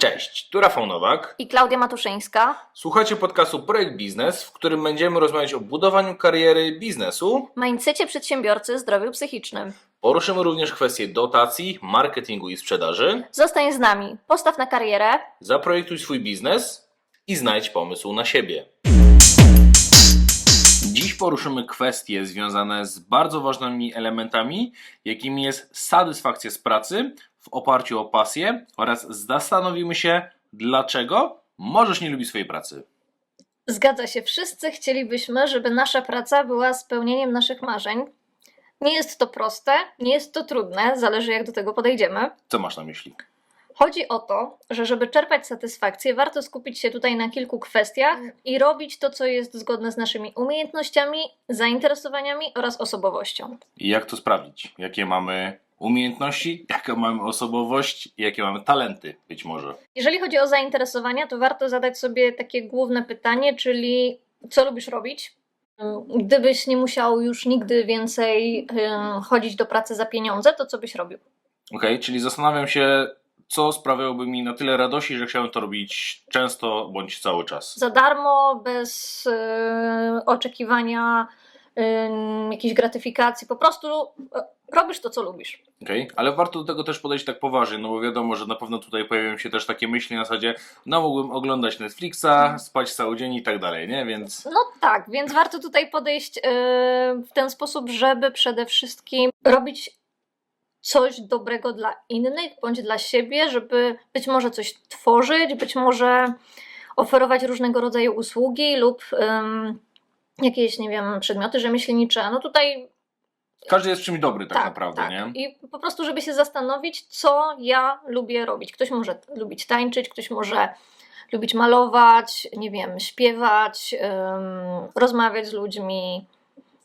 Cześć, tu Rafał Nowak. i Klaudia Matuszyńska. Słuchacie podcastu Projekt Biznes, w którym będziemy rozmawiać o budowaniu kariery biznesu. Mindsetie przedsiębiorcy, zdrowiu psychicznym. Poruszymy również kwestie dotacji, marketingu i sprzedaży. Zostań z nami, postaw na karierę. Zaprojektuj swój biznes i znajdź pomysł na siebie. Dziś poruszymy kwestie związane z bardzo ważnymi elementami, jakimi jest satysfakcja z pracy w oparciu o pasję oraz zastanowimy się, dlaczego możesz nie lubić swojej pracy. Zgadza się, wszyscy chcielibyśmy, żeby nasza praca była spełnieniem naszych marzeń. Nie jest to proste, nie jest to trudne, zależy jak do tego podejdziemy. Co masz na myśli? Chodzi o to, że żeby czerpać satysfakcję, warto skupić się tutaj na kilku kwestiach i robić to, co jest zgodne z naszymi umiejętnościami, zainteresowaniami oraz osobowością. I jak to sprawdzić? Jakie mamy umiejętności, jaką mamy osobowość, jakie mamy talenty być może. Jeżeli chodzi o zainteresowania, to warto zadać sobie takie główne pytanie, czyli co lubisz robić? Gdybyś nie musiał już nigdy więcej chodzić do pracy za pieniądze, to co byś robił? Ok, czyli zastanawiam się, co sprawiałoby mi na tyle radości, że chciałem to robić często bądź cały czas. Za darmo, bez e, oczekiwania jakiejś gratyfikacji, po prostu e, robisz to, co lubisz. Okay? Ale warto do tego też podejść tak poważnie, no bo wiadomo, że na pewno tutaj pojawią się też takie myśli na zasadzie, no mógłbym oglądać Netflixa, spać cały dzień i tak dalej, nie? Więc No tak, więc warto tutaj podejść e, w ten sposób, żeby przede wszystkim robić coś dobrego dla innych bądź dla siebie, żeby być może coś tworzyć, być może oferować różnego rodzaju usługi lub em, jakieś, nie wiem, przedmioty rzemieślnicze. No tutaj każdy jest czymś dobry tak, naprawdę, nie? I po prostu, żeby się zastanowić, co ja lubię robić. Ktoś może lubić tańczyć, ktoś może lubić malować, nie wiem, śpiewać, em, rozmawiać z ludźmi.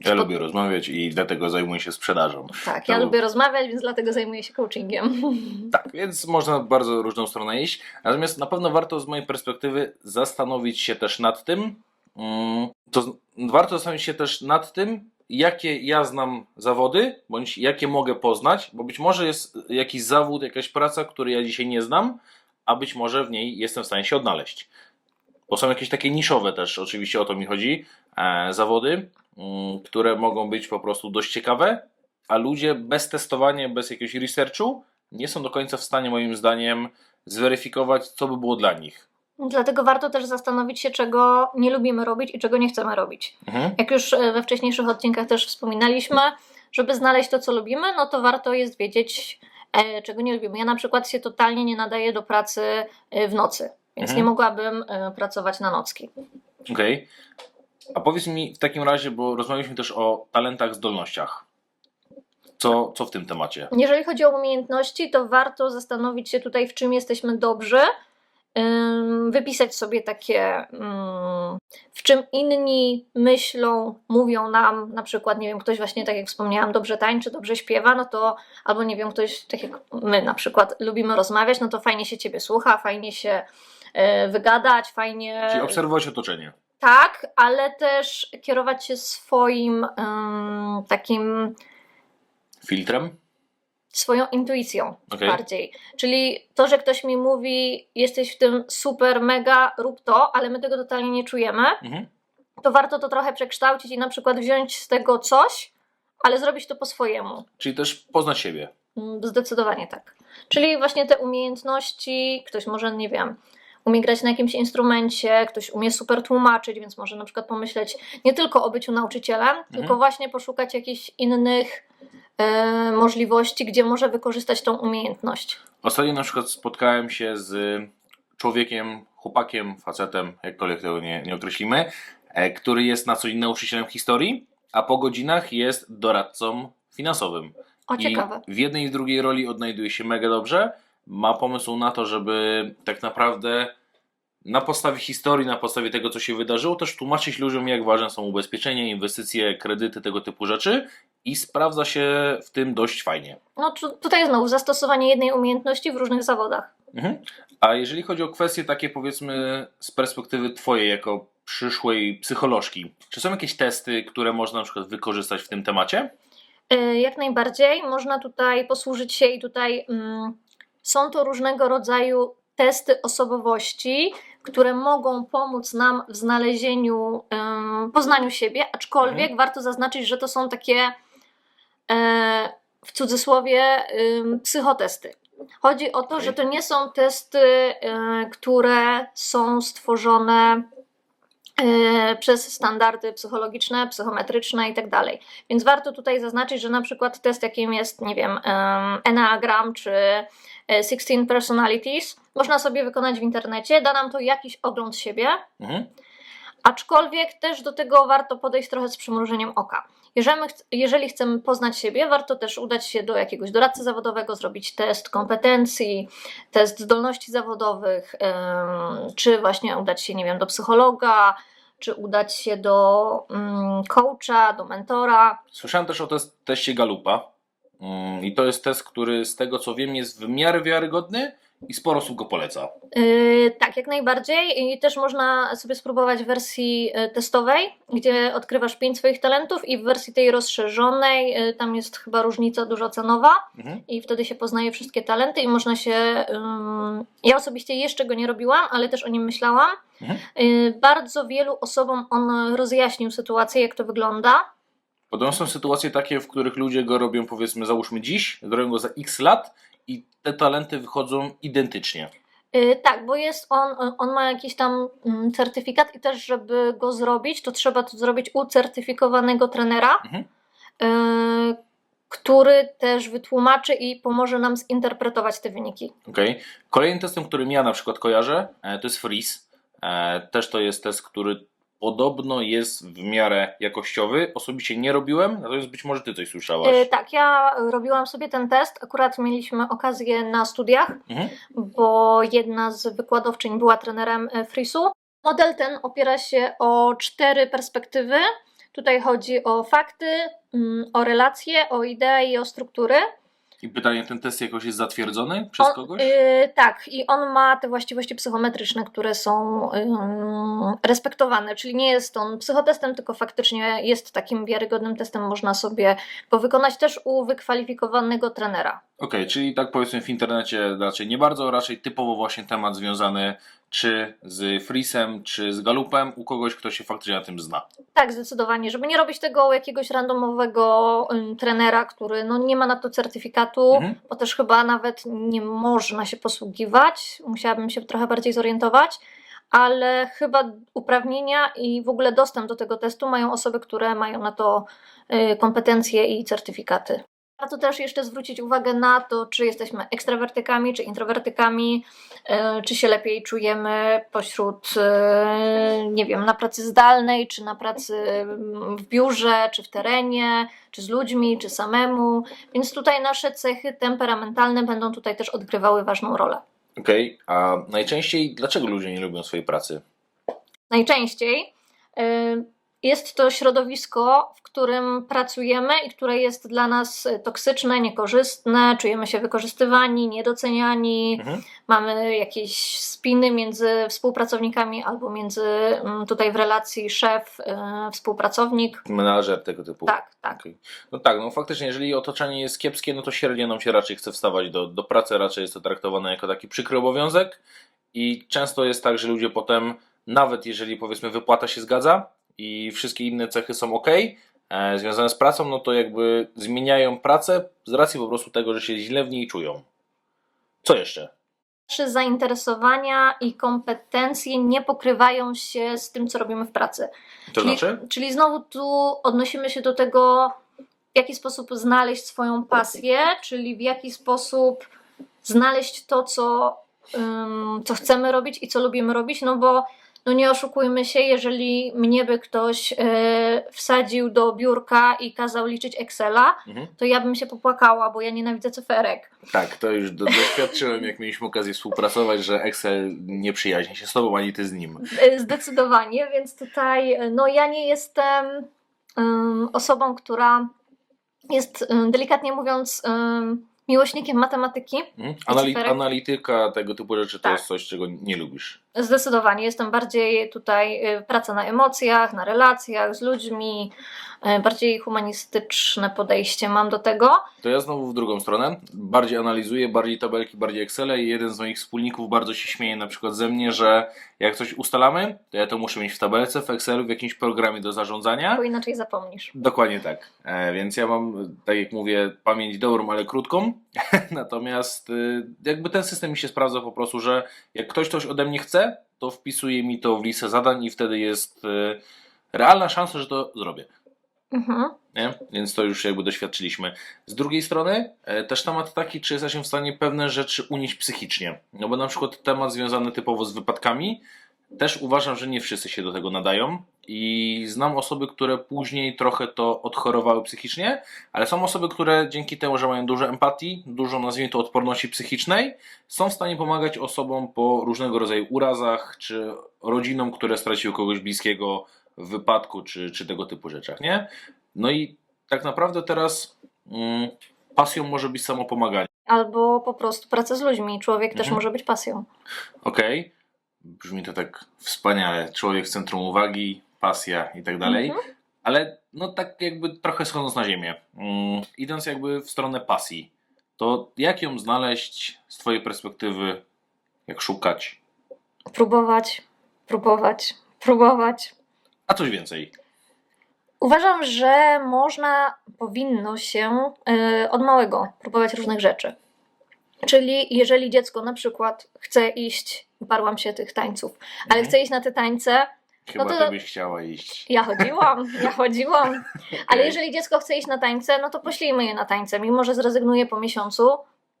Ja lubię rozmawiać i dlatego zajmuję się sprzedażą. Tak, ja To- lubię rozmawiać, więc dlatego zajmuję się coachingiem. Tak, więc można bardzo różną stronę iść. Natomiast na pewno warto z mojej perspektywy zastanowić się też nad tym, mm, to warto zastanowić się też nad tym, jakie ja znam zawody, bądź jakie mogę poznać, bo być może jest jakiś zawód, jakaś praca, której ja dzisiaj nie znam, a być może w niej jestem w stanie się odnaleźć. Bo są jakieś takie niszowe też, oczywiście o to mi chodzi, e, zawody, mm, które mogą być po prostu dość ciekawe, a ludzie bez testowania, bez jakiegoś researchu nie są do końca w stanie, moim zdaniem, zweryfikować, co by było dla nich. Dlatego warto też zastanowić się, czego nie lubimy robić i czego nie chcemy robić. Mhm. Jak już e, we wcześniejszych odcinkach też wspominaliśmy, żeby znaleźć to, co lubimy, no to warto jest wiedzieć, e, czego nie lubimy. Ja na przykład się totalnie nie nadaję do pracy e, w nocy, więc Mhm. nie mogłabym e, pracować na nocki. Okej. A powiedz mi w takim razie, bo rozmawialiśmy też o talentach, zdolnościach. Co, co w tym temacie? Jeżeli chodzi o umiejętności, to warto zastanowić się tutaj, w czym jesteśmy dobrzy. Wypisać sobie takie, ym, w czym inni myślą, mówią nam, na przykład, nie wiem, ktoś właśnie, tak jak wspomniałam, dobrze tańczy, dobrze śpiewa, no to, albo nie wiem, ktoś, tak jak my na przykład, lubimy rozmawiać, no to fajnie się ciebie słucha, fajnie się e, wygadać, fajnie. Czyli obserwować otoczenie. Tak, ale też kierować się swoim ym, takim Filtrem? Swoją intuicją Okej. bardziej. Czyli to, że ktoś mi mówi, jesteś w tym super, mega, rób to, ale my tego totalnie nie czujemy, Mhm. to warto to trochę przekształcić i na przykład wziąć z tego coś, ale zrobić to po swojemu. Czyli też poznać siebie. Mm, Zdecydowanie tak. Czyli właśnie te umiejętności, ktoś może, nie wiem, umie grać na jakimś instrumencie, ktoś umie super tłumaczyć, więc może na przykład pomyśleć nie tylko o byciu nauczycielem, tylko właśnie poszukać jakichś innych e, możliwości, gdzie może wykorzystać tą umiejętność. Ostatnio na przykład spotkałem się z człowiekiem, chłopakiem, facetem, jakkolwiek tego nie, nie określimy, e, który jest na co dzień nauczycielem historii, a po godzinach jest doradcą finansowym. O, I ciekawe. w jednej i w drugiej roli odnajduje się mega dobrze. Ma pomysł na to, żeby tak naprawdę na podstawie historii, na podstawie tego, co się wydarzyło, też tłumaczyć ludziom, jak ważne są ubezpieczenia, inwestycje, kredyty, tego typu rzeczy i sprawdza się w tym dość fajnie. No tu- tutaj znowu zastosowanie jednej umiejętności w różnych zawodach. Mhm. A jeżeli chodzi o kwestie takie, powiedzmy, z perspektywy Twojej, jako przyszłej psycholożki, czy są jakieś testy, które można na przykład wykorzystać w tym temacie? E, Jak najbardziej można tutaj posłużyć się i tutaj mm, są to różnego rodzaju testy osobowości, które mogą pomóc nam w znalezieniu, poznaniu siebie, aczkolwiek warto zaznaczyć, że to są takie e, w cudzysłowie psychotesty. Chodzi o to, że to nie są testy, e, które są stworzone e, przez standardy psychologiczne, psychometryczne i tak dalej. Więc warto tutaj zaznaczyć, że na przykład test, jakim jest, nie wiem, em, Enneagram czy 16 Personalities, można sobie wykonać w internecie, da nam to jakiś ogląd siebie, Mhm. aczkolwiek też do tego warto podejść trochę z przymrużeniem oka. Jeżeli, ch- jeżeli chcemy poznać siebie, warto też udać się do jakiegoś doradcy zawodowego, zrobić test kompetencji, test zdolności zawodowych, czy właśnie udać się, nie wiem, do psychologa, czy udać się do mm, coacha, do mentora. Słyszałem też o test, teście Galupa. Mm, I to jest test, który z tego co wiem jest w miarę wiarygodny i sporo osób go poleca. Yy, tak, jak najbardziej. I też można sobie spróbować w wersji yy, testowej, gdzie odkrywasz pięć swoich talentów, i w wersji tej rozszerzonej, yy, tam jest chyba różnica dużo cenowa, Mhm. i wtedy się poznaje wszystkie talenty, i można się. ym, ja osobiście jeszcze go nie robiłam, ale też o nim myślałam. Mhm. Yy, bardzo wielu osobom on rozjaśnił sytuację, jak to wygląda. Podobno są sytuacje takie, w których ludzie go robią powiedzmy załóżmy dziś, robią go za x lat i te talenty wychodzą identycznie. Yy, tak, bo jest on, on ma jakiś tam mm, certyfikat i też, żeby go zrobić, to trzeba to zrobić u certyfikowanego trenera, Mhm. yy, który też wytłumaczy i pomoże nam zinterpretować te wyniki. Okay. Kolejnym testem, którym ja na przykład kojarzę, e, to jest Freeze. E, Też to jest test, który podobno jest w miarę jakościowy. Osobiście nie robiłem, natomiast być może ty coś słyszałaś. Yy, tak, ja robiłam sobie ten test, akurat mieliśmy okazję na studiach, Mhm. bo jedna z wykładowczyń była trenerem e, Frisu. Model ten opiera się o cztery perspektywy. Tutaj chodzi o fakty, mm, o relacje, o idee i o struktury. I pytanie, ten test jakoś jest zatwierdzony przez On, kogoś? y, tak, i on ma te właściwości psychometryczne, które są ym, respektowane, czyli nie jest on psychotestem, tylko faktycznie jest takim wiarygodnym testem, można sobie go wykonać też u wykwalifikowanego trenera. Okej, czyli tak powiedzmy w internecie raczej nie bardzo, raczej typowo właśnie temat związany czy z Freesem, czy z Galupem, u kogoś, kto się faktycznie na tym zna. Tak, zdecydowanie, żeby nie robić tego u jakiegoś randomowego ym, trenera, który no, nie ma na to certyfikatu, Mhm. bo też chyba nawet nie można się posługiwać, musiałabym się trochę bardziej zorientować, ale chyba uprawnienia i w ogóle dostęp do tego testu mają osoby, które mają na to y, kompetencje i certyfikaty. Warto też jeszcze zwrócić uwagę na to, czy jesteśmy ekstrawertykami, czy introwertykami, y, czy się lepiej czujemy pośród, y, nie wiem, na pracy zdalnej, czy na pracy w biurze, czy w terenie, czy z ludźmi, czy samemu. Więc tutaj nasze cechy temperamentalne będą tutaj też odgrywały ważną rolę. Okej, a najczęściej dlaczego ludzie nie lubią swojej pracy? Najczęściej y, jest to środowisko, w którym pracujemy i które jest dla nas toksyczne, niekorzystne, czujemy się wykorzystywani, niedoceniani, Mhm. mamy jakieś spiny między współpracownikami albo między mm, tutaj w relacji szef, y, współpracownik. Menadżer tego typu. Tak, tak. Okej. No tak, no faktycznie, jeżeli otoczenie jest kiepskie, no to średnio nam się raczej chce wstawać do, do pracy, raczej jest to traktowane jako taki przykry obowiązek i często jest tak, że ludzie potem, nawet jeżeli powiedzmy wypłata się zgadza i wszystkie inne cechy są ok, e, związane z pracą, no to jakby zmieniają pracę z racji po prostu tego, że się źle w niej czują. Co jeszcze? Nasze zainteresowania i kompetencje nie pokrywają się z tym, co robimy w pracy. To czyli, znaczy? Czyli znowu tu odnosimy się do tego, w jaki sposób znaleźć swoją pasję, czyli w jaki sposób znaleźć to, co, ym, co chcemy robić i co lubimy robić, no bo no nie oszukujmy się, jeżeli mnie by ktoś e, wsadził do biurka i kazał liczyć Excela, Mhm. to ja bym się popłakała, bo ja nienawidzę cyferek. Tak, to już do, doświadczyłem, jak mieliśmy okazję współpracować, że Excel nie przyjaźni się z tobą, ani ty z nim. E, Zdecydowanie, więc tutaj e, no ja nie jestem em, osobą, która jest delikatnie mówiąc em, miłośnikiem matematyki. Mhm. Anali- analityka, tego typu rzeczy to Tak. jest coś, czego nie lubisz. Zdecydowanie jestem bardziej tutaj e, praca na emocjach, na relacjach z ludźmi, e, bardziej humanistyczne podejście mam do tego. To ja znowu w drugą stronę. Bardziej analizuję, bardziej tabelki, bardziej Excele i jeden z moich wspólników bardzo się śmieje na przykład ze mnie, że jak coś ustalamy, to ja to muszę mieć w tabelce, w Excelu, w jakimś programie do zarządzania. Bo inaczej zapomnisz. Dokładnie tak. E, więc ja mam, tak jak mówię, pamięć dobrą, ale krótką. Natomiast y, jakby ten system mi się sprawdza po prostu, że jak ktoś coś ode mnie chce, to wpisuje mi to w listę zadań i wtedy jest y, realna szansa, że to zrobię. Mhm. Nie? Więc to już jakby doświadczyliśmy. Z drugiej strony e, też temat taki, czy jesteśmy w stanie pewne rzeczy unieść psychicznie. No bo na przykład temat związany typowo z wypadkami, też uważam, że nie wszyscy się do tego nadają i znam osoby, które później trochę to odchorowały psychicznie, ale są osoby, które dzięki temu, że mają dużo empatii, dużo nazwijmy to odporności psychicznej, są w stanie pomagać osobom po różnego rodzaju urazach, czy rodzinom, które straciły kogoś bliskiego w wypadku, czy, czy tego typu rzeczach, nie? No i tak naprawdę teraz mm, pasją może być samo pomaganie. Albo po prostu praca z ludźmi. Człowiek też Mhm. może być pasją. Okej, brzmi to tak wspaniale. Człowiek w centrum uwagi, pasja i tak dalej. Mhm. Ale no tak jakby trochę schodząc na ziemię, mm, idąc jakby w stronę pasji, to jak ją znaleźć z Twojej perspektywy, jak szukać, Próbować, próbować, próbować. a coś więcej? Uważam, że można, powinno się e, od małego próbować różnych rzeczy. Czyli jeżeli dziecko na przykład chce iść, parłam się tych tańców, ale Mhm. chce iść na te tańce, Chyba to- to byś chciała iść. ja chodziłam, ja chodziłam. Ale Okej. jeżeli dziecko chce iść na tańce, no to poślijmy je na tańce, mimo że zrezygnuje po miesiącu,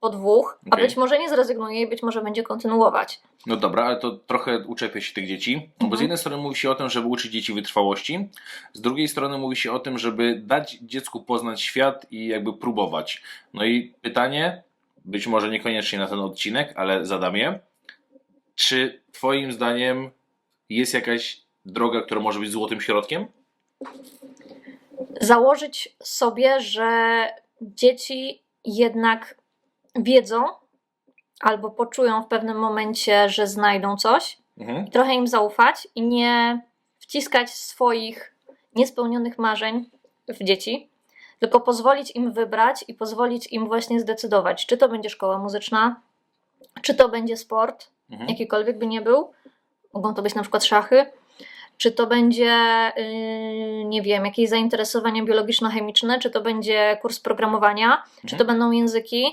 po dwóch, a Okej. być może nie zrezygnuje i być może będzie kontynuować. No dobra, ale to trochę uczepia się tych dzieci, no bo z Mhm. jednej strony mówi się o tym, żeby uczyć dzieci wytrwałości, z drugiej strony mówi się o tym, żeby dać dziecku poznać świat i jakby próbować. No i pytanie, być może niekoniecznie na ten odcinek, ale zadam je. Czy Twoim zdaniem jest jakaś droga, która może być złotym środkiem? Założyć sobie, że dzieci jednak wiedzą albo poczują w pewnym momencie, że znajdą coś, Mhm. trochę im zaufać i nie wciskać swoich niespełnionych marzeń w dzieci, tylko pozwolić im wybrać i pozwolić im właśnie zdecydować, czy to będzie szkoła muzyczna, czy to będzie sport, Mhm. jakikolwiek by nie był. Mogą to być na przykład szachy. Czy to będzie, yy, nie wiem, jakieś zainteresowania biologiczno-chemiczne, czy to będzie kurs programowania, czy to Mhm. będą języki,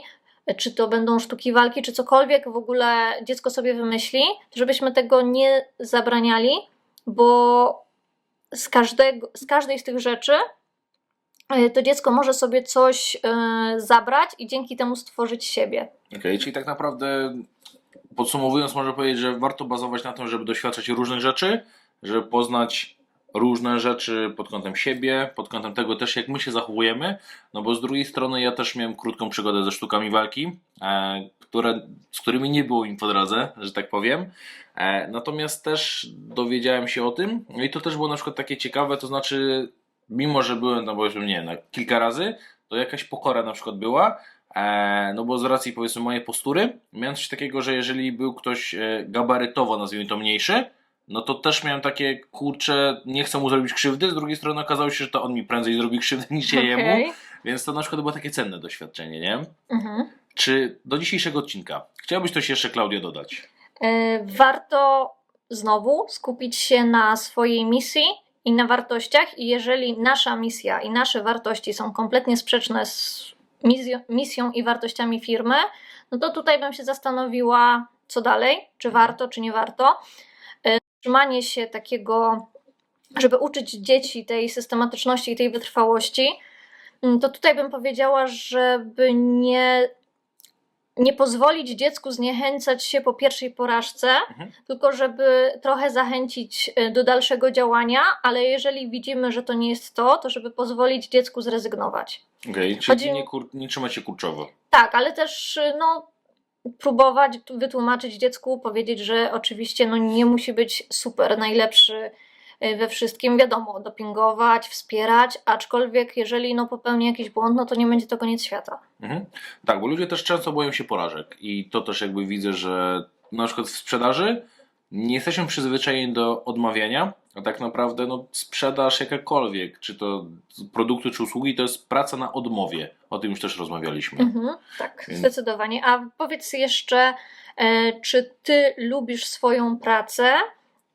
czy to będą sztuki walki, czy cokolwiek w ogóle dziecko sobie wymyśli, żebyśmy tego nie zabraniali, bo z, każdego, z każdej z tych rzeczy to dziecko może sobie coś yy, zabrać i dzięki temu stworzyć siebie. Okej, czyli tak naprawdę podsumowując, można powiedzieć, że warto bazować na tym, żeby doświadczać różnych rzeczy, żeby poznać różne rzeczy pod kątem siebie, pod kątem tego też, jak my się zachowujemy. No bo z drugiej strony ja też miałem krótką przygodę ze sztukami walki, e, które, z którymi nie było mi po drodze, że tak powiem. E, natomiast też dowiedziałem się o tym, no i to też było na przykład takie ciekawe, to znaczy, mimo że byłem tam powiedzmy, nie na kilka razy, to jakaś pokora na przykład była, E, no bo z racji powiedzmy mojej postury, miałem coś takiego, że jeżeli był ktoś e, gabarytowo, nazwijmy to mniejszy, no to też miałem takie, kurczę, nie chcę mu zrobić krzywdy, z drugiej strony okazało się, że to on mi prędzej zrobi krzywdę niż ja jemu, Okej. więc to na przykład było takie cenne doświadczenie, nie? Mhm. Czy do dzisiejszego odcinka chciałbyś coś jeszcze, Klaudio, dodać? E, Warto znowu skupić się na swojej misji i na wartościach, i jeżeli nasza misja i nasze wartości są kompletnie sprzeczne z misją, i wartościami firmy, no to tutaj bym się zastanowiła, co dalej, czy Mhm. warto, czy nie warto. E, Trzymanie się takiego, żeby uczyć dzieci tej systematyczności i tej wytrwałości, mm, to tutaj bym powiedziała, żeby nie nie pozwolić dziecku zniechęcać się po pierwszej porażce, Mhm. tylko żeby trochę zachęcić y, do dalszego działania, ale jeżeli widzimy, że to nie jest to, to żeby pozwolić dziecku zrezygnować. Okej, czyli Chodzi- nie, kur, nie trzymać się kurczowo. Tak, ale też y, no, próbować wytłumaczyć dziecku, powiedzieć, że oczywiście no, nie musi być super, najlepszy we wszystkim. Wiadomo, dopingować, wspierać, aczkolwiek jeżeli no, popełni jakiś błąd, no to nie będzie to koniec świata. Mhm. Tak, bo ludzie też często boją się porażek i to też jakby widzę, że na przykład w sprzedaży nie jesteśmy przyzwyczajeni do odmawiania a tak naprawdę no, sprzedaż jakakolwiek, czy to produkty, czy usługi, to jest praca na odmowie. O tym już też rozmawialiśmy. Mhm, tak, Więc- zdecydowanie. A powiedz jeszcze, e, czy ty lubisz swoją pracę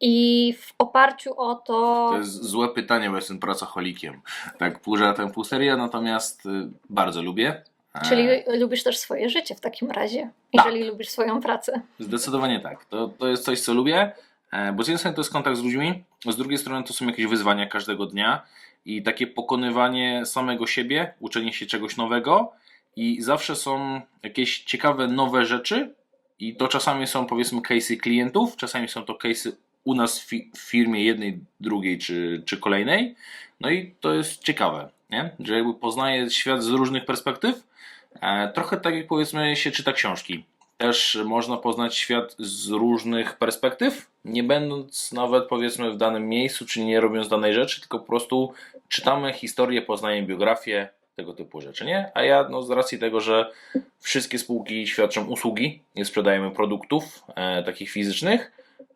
i w oparciu o to. To jest złe pytanie, bo jestem pracocholikiem. Tak, pół żartem, pół seria, natomiast y, bardzo lubię. E, Czyli lubisz też swoje życie w takim razie, Tak. jeżeli lubisz swoją pracę. Zdecydowanie tak. To, to jest coś, co lubię, e, bo z jednej strony to jest kontakt z ludźmi, z drugiej strony to są jakieś wyzwania każdego dnia i takie pokonywanie samego siebie, uczenie się czegoś nowego i zawsze są jakieś ciekawe, nowe rzeczy i to czasami są powiedzmy case'y klientów, czasami są to case'y u nas w, fi- firmie jednej, drugiej czy, czy kolejnej. No i to jest ciekawe, nie? że jakby poznaje świat z różnych perspektyw. E, trochę tak jak powiedzmy się czyta książki też można poznać świat z różnych perspektyw, nie będąc nawet powiedzmy w danym miejscu, czy nie robiąc danej rzeczy, tylko po prostu czytamy historię, poznajemy biografię, tego typu rzeczy, nie? A ja no, z racji tego, że wszystkie spółki świadczą usługi, nie sprzedajemy produktów e, takich fizycznych,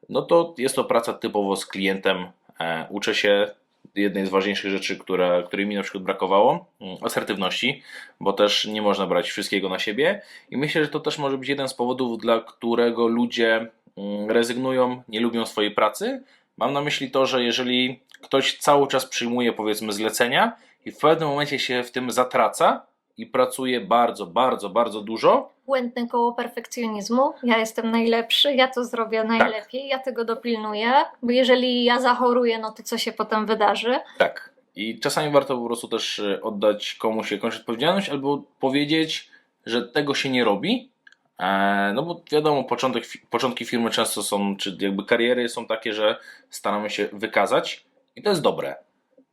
no to jest to praca typowo z klientem. E, uczę się jednej z ważniejszych rzeczy, która, której mi na przykład brakowało, mm, asertywności, bo też nie można brać wszystkiego na siebie. I myślę, że to też może być jeden z powodów, dla którego ludzie mm, rezygnują, nie lubią swojej pracy. Mam na myśli to, że jeżeli ktoś cały czas przyjmuje powiedzmy zlecenia i w pewnym momencie się w tym zatraca i pracuje bardzo, bardzo, bardzo dużo, Błędne koło perfekcjonizmu. Ja jestem najlepszy, ja to zrobię Tak. najlepiej, ja tego dopilnuję, bo jeżeli ja zachoruję, no to co się potem wydarzy? tak. I czasami warto po prostu też e, oddać komuś jakąś odpowiedzialność albo powiedzieć, że tego się nie robi. E, No bo wiadomo, początek, początki firmy często są, czy jakby kariery są takie, że staramy się wykazać i to jest dobre.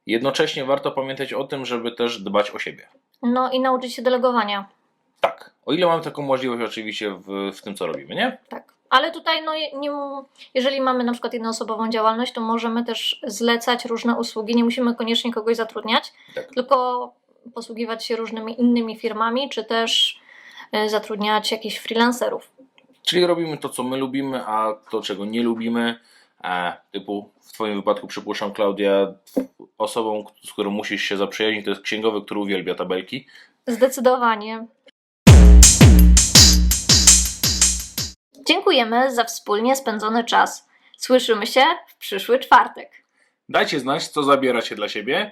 Jednocześnie warto pamiętać o tym, żeby też dbać o siebie. No i nauczyć się delegowania. Tak. O ile mamy taką możliwość oczywiście w, w tym, co robimy, nie? Tak. Ale tutaj, no, nie, jeżeli mamy na przykład jednoosobową działalność, to możemy też zlecać różne usługi. Nie musimy koniecznie kogoś zatrudniać, Tak. tylko posługiwać się różnymi innymi firmami, czy też e, zatrudniać jakichś freelancerów. Czyli robimy to, co my lubimy, a to, czego nie lubimy, e, typu w Twoim wypadku, przypuszczam, Klaudia, osobą, z którą musisz się zaprzyjaźnić, to jest księgowy, który uwielbia tabelki. Zdecydowanie. Dziękujemy za wspólnie spędzony czas. Słyszymy się w przyszły czwartek. Dajcie znać, co zabieracie dla siebie